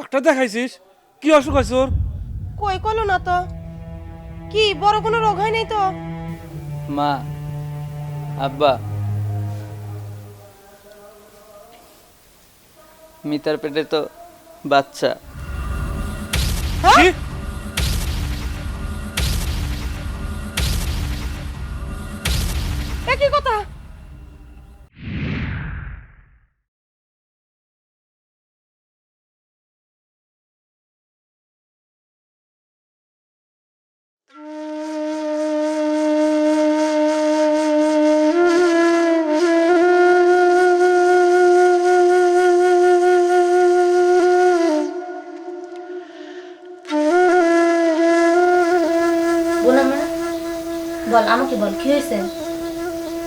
Doctor দেখাইছিস? কি অসুখ আছে ওর কই কলো না তো। কি বড় কোনো রোগ হয় নাই তো? মা আব্বা। মিতার পেটে তো বাচ্চা। কি? একই কথা। বল আমাকে বল, কি হয়েছে?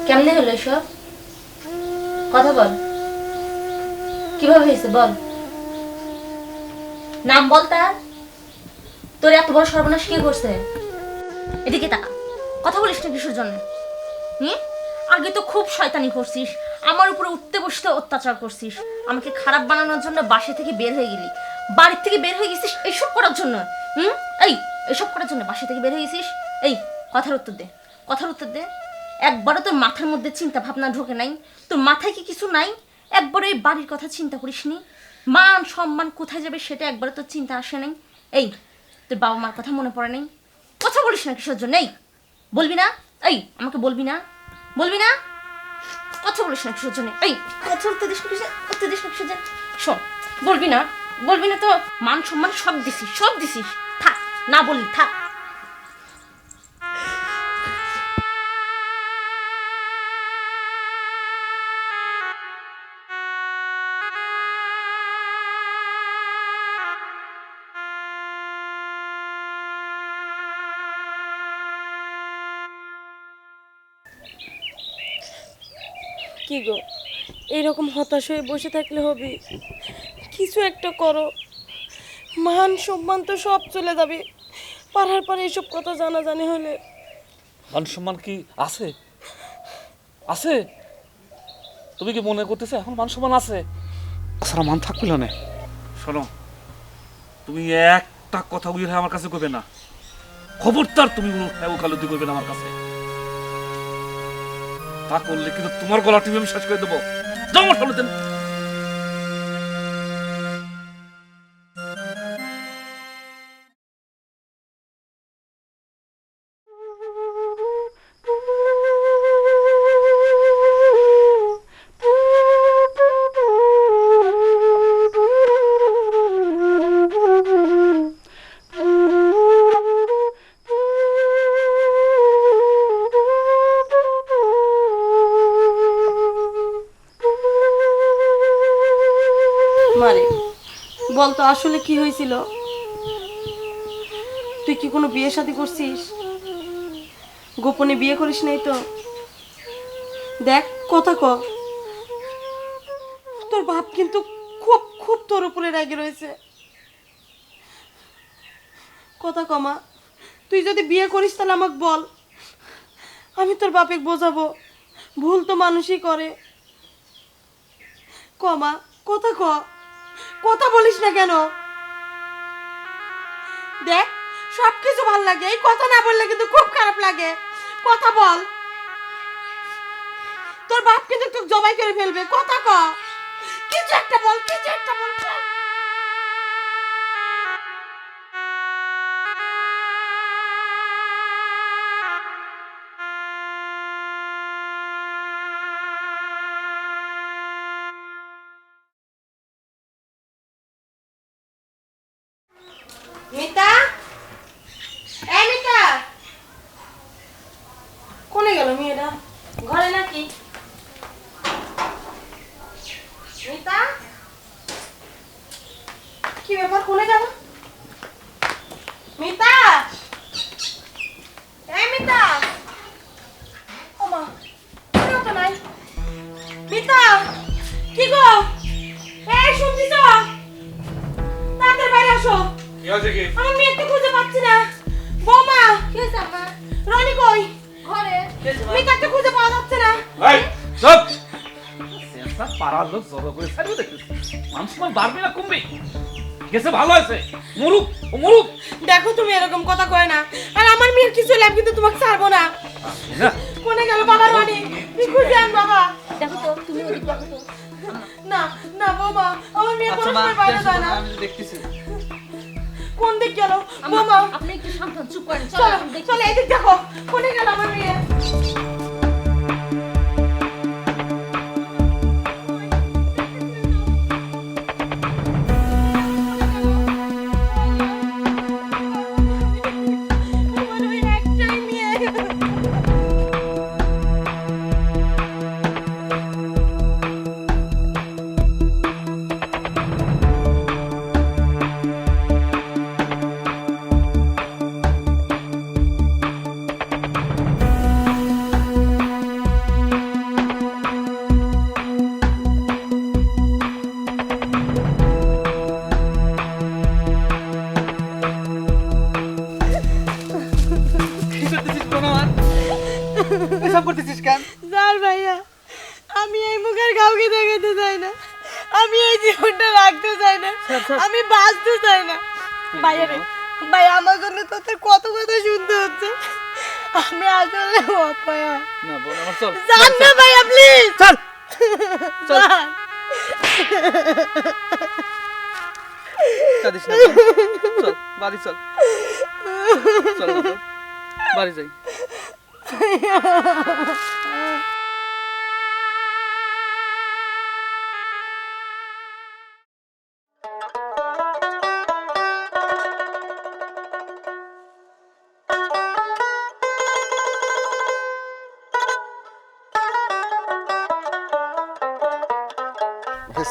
কেমনে হলো এসব? কথা বল। কীভাবে হয়েছে, বল। নাম বল তার। তোর এত বড় সর্বনাশ কে করছে? এদিকে তাকা। কথা বলিস না কিসের জন্য? আগে তো খুব শয়তানি করছিস। আমার উপরে উঠতে বসতে অত্যাচার করছিস। আমাকে খারাপ বানানোর জন্য বাসা থেকে বের হয়ে গেলি। বাড়ির থেকে বের হয়ে গেছিস? এইসব করার জন্য। হুম? এই এইসব করার জন্য। বাসা থেকে বের হয়ে গেছিস? এই, কথার উত্তর দে। কথার উত্তর দে। একবারও তোর মাথার মধ্যে চিন্তা ভাবনা ঢোকে নাই। তোর মাথায় কি কিছু নাই? একবারও এই বাড়ির কথা চিন্তা করিসনি মান সম্মান কোথায় যাবে সেটা একবারও তোর চিন্তা আসে নাই। এই, তোর বাবা মার কথা মনে পড়ে নাই। কথা বলিস না কিসের জন্য? এই, বলবি না? এই, আমাকে বলবি না? বলবি না? কথা বলিস না কিসের জন্য? এই, কথা উত্তর দিস না কিসের উত্তর দিস না কিসের জন্য? শোন, বলবি না? বলবি না তো? মান সম্মান সব দিছিস সব দিছিস। থাক, না বললি, থাক। কি গো? এইরকম হতাশ হয়ে বসে থাকলে হবে? কিছু একটা করো। মান সম্মান তো সব চলে যাবে। পাড়ার পরে এসব কথা জানা জানি হলে। মান সম্মান কি আছে? আছে? তুমি কি মনে করতেছো এখন মান সম্মান আছে? তাছাড়া মান থাকবে না শোনো তুমি একটা কথা উইরে আমার কাছে করবে না। খবরদার তুমি ওকালতি করবে না আমার কাছে। তা করলে কিন্তু তোমার গলা টিভি আমি শেষ করে দেবো। যাও আমার বল তো আসলে কি হয়েছিল? তুই কি কোনো বিয়ে শাদী করছিস? গোপনে বিয়ে করিস নাই তো? দেখ, কথা ক। তোর বাপ কিন্তু খুব খুব তোর উপরে রাগে রয়েছে। কথা কমা তুই যদি বিয়ে করিস, তাহলে আমাকে বল। আমি তোর বাপে বোঝাবো। ভুল তো মানুষই করে। কমা কথা ক। কথা বলিস না কেন? দেখ, সবকিছু ভালো লাগে, এই কথা না বললে কিন্তু খুব খারাপ লাগে। কথা বল। তোর বাপ কিন্তু জবাই করে ফেলবে, কথা ক। কিছু একটা বল, কিছু একটা বল। লোক জড়ো করে ছাড়বে দেখছিস মানুষ তোমার বাড়বে না কমবে। গেছে ভালো আছে মরুক ও মরুক। দেখো তুমি এরকম কথা কয় না। আর আমার মেয়ের কিছু আমি কিন্তু তোমাকে ছাড়বো না। না। কোনে গেল বাবার বাড়ি কি খুঁজছেন বাবা। দেখো তো তুমি ওদিক দেখো তো। না না বাবা আমার মেয়ে আচ্ছা কোনো সময় বাইরে যায় না। আমি দেখতেছি। কোন দিক গেল? বাবা আপনি একটু শান্ত চুপ করেন চলো চলো আমি দেখি। চলো এদিক দেখো। কোনে গেল আমার মেয়ে? বাঁচতে চাই না। ভাইয়া রে ভাই আমার জন্য তোদের কত কথা শুনতে হচ্ছে। আমি আসলে অপায়া। না বোন আমার চল। জান না ভাইয়া প্লিজ চল। চল। কাঁদিস না চল বাড়ি চল। চল বাড়ি যাই।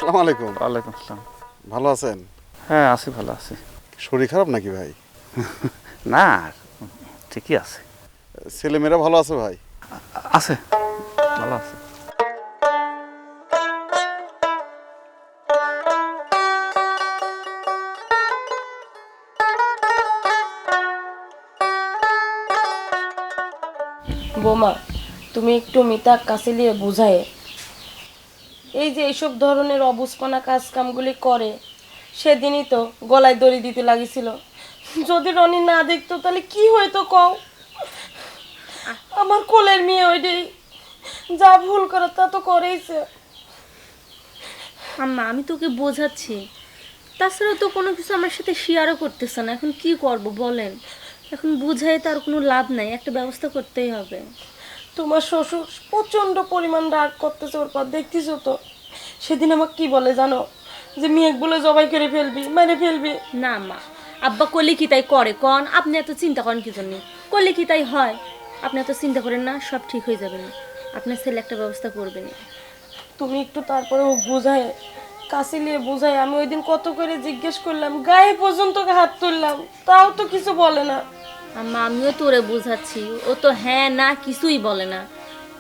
আসসালামু আলাইকুম। ওয়ালাইকুম আসসালাম। ভালো আছেন? হ্যাঁ আছি ভালো আছি। শরীর খারাপ নাকি ভাই? না ঠিকই আছে। ছেলেমেয়েরা ভালো আছে ভাই? আছে ভালো আছে। বোমা তুমি একটু মিতা কাছে নিয়ে বুঝায় এই যে এইসব ধরনের অবুজপনা কাজ কামগুলি করে সেদিনই তো গলায় দড়ি দিতে লাগিছিল। যদি রনি না দেখতো তাহলে কি হয়তো কও? আমার কোলের মেয়ে ওই ওইটাই যা ভুল করে তা তো করেইছে। আম্মা আমি তোকে বোঝাচ্ছি। তাছাড়া তো কোনো কিছু আমার সাথে শেয়ারও করতেছে না। এখন কি করব বলেন? এখন বুঝাই তার কোনো লাভ নাই। একটা ব্যবস্থা করতেই হবে। তোমার শ্বশুর প্রচণ্ড পরিমাণ রাগ করতেছে ওর পর দেখতেছো তো? সেদিন আমাকে কি বলে জানো? যে মেয়েগুলো জবাই করে ফেলবি মেরে ফেলবি। না মা আব্বা করলে কি তাই করে কন? আপনি এত চিন্তা করেন কি জন্য? করলে কি তাই হয়? আপনি এত চিন্তা করেন না সব ঠিক হয়ে যাবে না। আপনার ছেলে একটা ব্যবস্থা করবেন তুমি একটু তারপরে ও বুঝায় কাছে নিয়ে বুঝায় আমি ওই দিন কত করে জিজ্ঞেস করলাম গায়ে পর্যন্ত হাত তুললাম তাও তো কিছু বলে না। আম্মা আমিও তোরে বোঝাচ্ছি ও তো হ্যাঁ না কিছুই বলে না।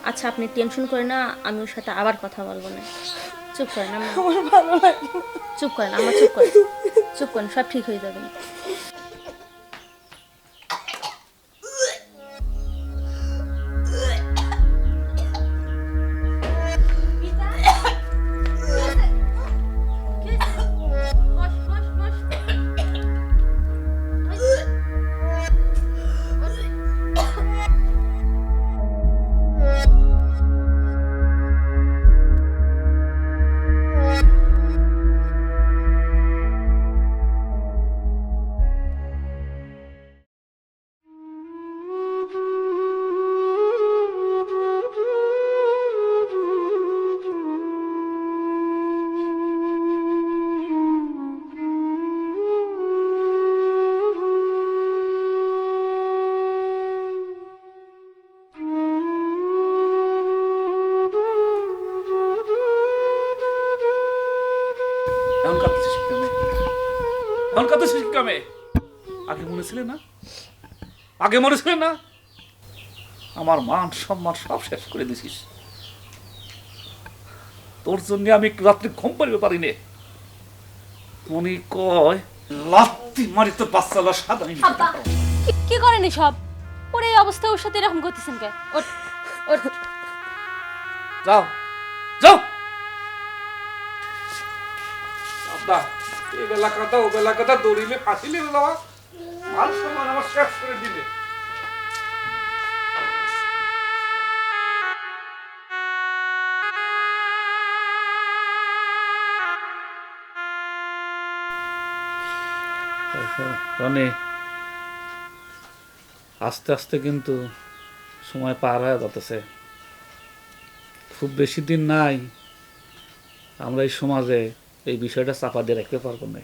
আচ্ছা আপনি টেনশন করে না আমি ওর সাথে আবার কথা বলব না। চুপ করেন আমার ভালো লাগে চুপ করেন আমার চুপ করেন। চুপ করেন সব ঠিক হয়ে যাবে। কাঁদতেছিস আগে মনে ছিলে না? আগে মনে ছিলে না? আমার মান সম্মান সব শেষ করে দিছিস। তোর জন্য আমি একটু রাত্রে ঘুম পারিতে পারিনি। মনে কয় লাত্তি মারি তো বাচ্চালা সাদা কি- করেন সব ওর এই অবস্থা ওর সাথে এরকম করতেছেন কে? যাও যাও। আব্বা এ বেলা কথা ও বেলা কথা দৌড়িলে ফাঁসিলে বাবা মান সম্মান আমার শেষ করে দিলে। রনি, আস্তে আস্তে কিন্তু সময় পার হয়ে যাতেছে খুব বেশি দিন নাই আমরা এই সমাজে এই বিষয়টা চাপা দিয়ে রাখতে পারব না।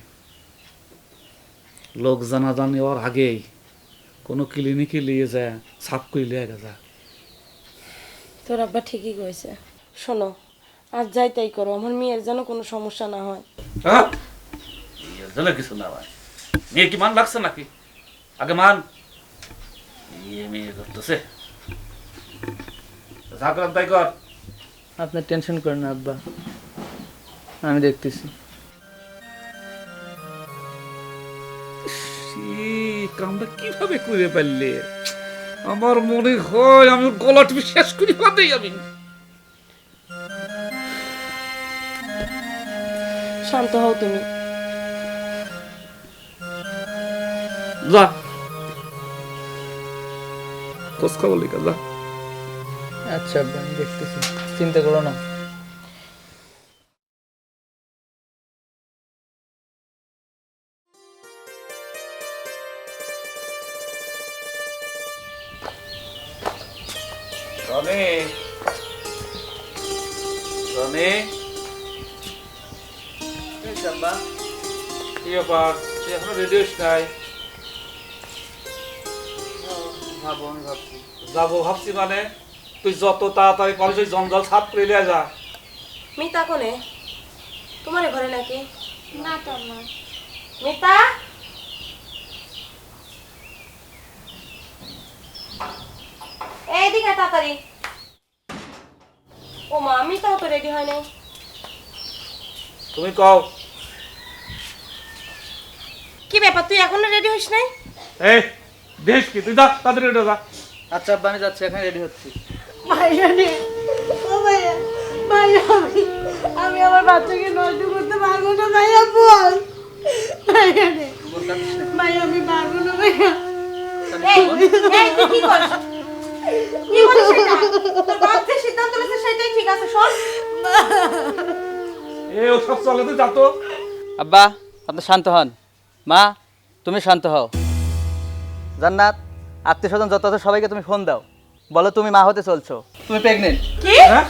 লোক জানাজানি হওয়ার আগেই কোনো ক্লিনিকে নিয়ে যায় সাপ করে লিয়ে গেছে তোর আব্বা ঠিকই কয়েছে শোনো আর যাই তাই করো আমার মেয়ের যেন কোনো সমস্যা না হয়। জানে কিছু না ভাই মেয়ে কি মান লাগছে নাকি? আগে মান। ইয়ে মেয়ে করতেছে। ঝাঁকড়ার তাই কর। আপনি টেনশন করেন না আব্বা। আমি দেখতেছি। কামটা কীভাবে করে পারলে আমার মনে হয় আমি গলাটা শেষ করি বাদেই আমি শান্ত হও তুমি। যা। খোঁজ খবর লিখা যা। আচ্ছা দেখতেছি। চিন্তা করো না। রনে আব্বা কি ব্যাপার তুই এখনও রেডি হইস নাই। ভাবো আমি ভাবছি। যাব ভাবছি মানে তুই যত তাড়াতাড়ি পারিস ওই জঞ্জাল সাপ করে লিয়ে যা। মিতা কোনে? তোমার ঘরে নাকি? না তো না মিতা? এইদিকে তাড়াতাড়ি। ও মা মিতাও তো রেডি হয় নাই তুমি কও। কি ব্যাপার তুই এখনও রেডি হইস নাই? এই দেশ কি তুই যা তাদের রেডি যা। আচ্ছা আব্বা আমি যাচ্ছি এখানে রেডি হচ্ছি। ভাইয়া রে ও ভাইয়া ভাইয়া আমি আমি আমার বাচ্চাকে নষ্ট করতে পারব না ভাইয়া বল। ভাইয়া রে ভাইয়া আমি পারব না ভাইয়া এই এই তুই কি করছ কি বলিস সেটা? তোর বাপ যে সিদ্ধান্ত নিয়েছে সেটাই ঠিক আছে শোন। এ ও চলে তুই যা তো। আব্বা আপনি শান্ত হন। মা তুমি শান্ত হও। জান্নাত আত্মীয় স্বজন যত আছে সবাইকে তুমি ফোন দাও। বলো তুমি মা হতে চলছো। তুমি প্রেগনেন্ট কি? হ্যাঁ?